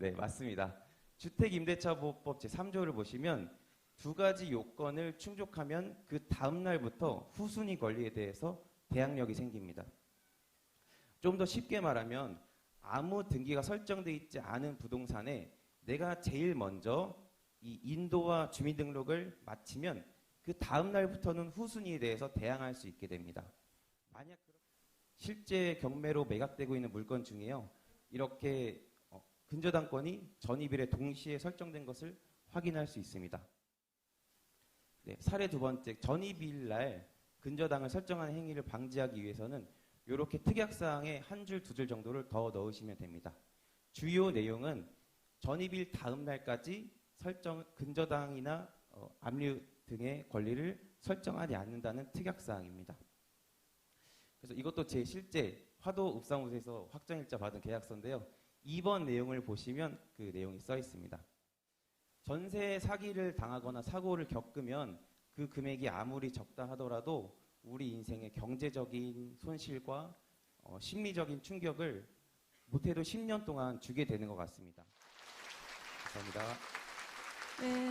네, 맞습니다. 주택임대차보호법 제3조를 보시면 두 가지 요건을 충족하면 그 다음 날부터 후순위 권리에 대해서 대항력이 생깁니다. 좀 더 쉽게 말하면 아무 등기가 설정돼 있지 않은 부동산에 내가 제일 먼저 이 인도와 주민등록을 마치면 그 다음 날부터는 후순위에 대해서 대항할 수 있게 됩니다. 만약 실제 경매로 매각되고 있는 물건 중에요. 이렇게 어, 근저당권이 전입일에 동시에 설정된 것을 확인할 수 있습니다. 네, 사례 두 번째, 전입일 날 근저당을 설정하는 행위를 방지하기 위해서는 이렇게 특약사항에 한 줄, 두 줄 정도를 더 넣으시면 됩니다. 주요 내용은 전입일 다음 날까지 설정, 근저당이나 어, 압류 등의 권리를 설정하지 않는다는 특약사항입니다. 그래서 이것도 제 실제 화도 읍사무소에서 확정일자 받은 계약서인데요. 2번 내용을 보시면 그 내용이 써 있습니다. 전세 사기를 당하거나 사고를 겪으면 그 금액이 아무리 적다 하더라도 우리 인생의 경제적인 손실과 어, 심리적인 충격을 못해도 10년 동안 주게 되는 것 같습니다. 감사합니다. 네.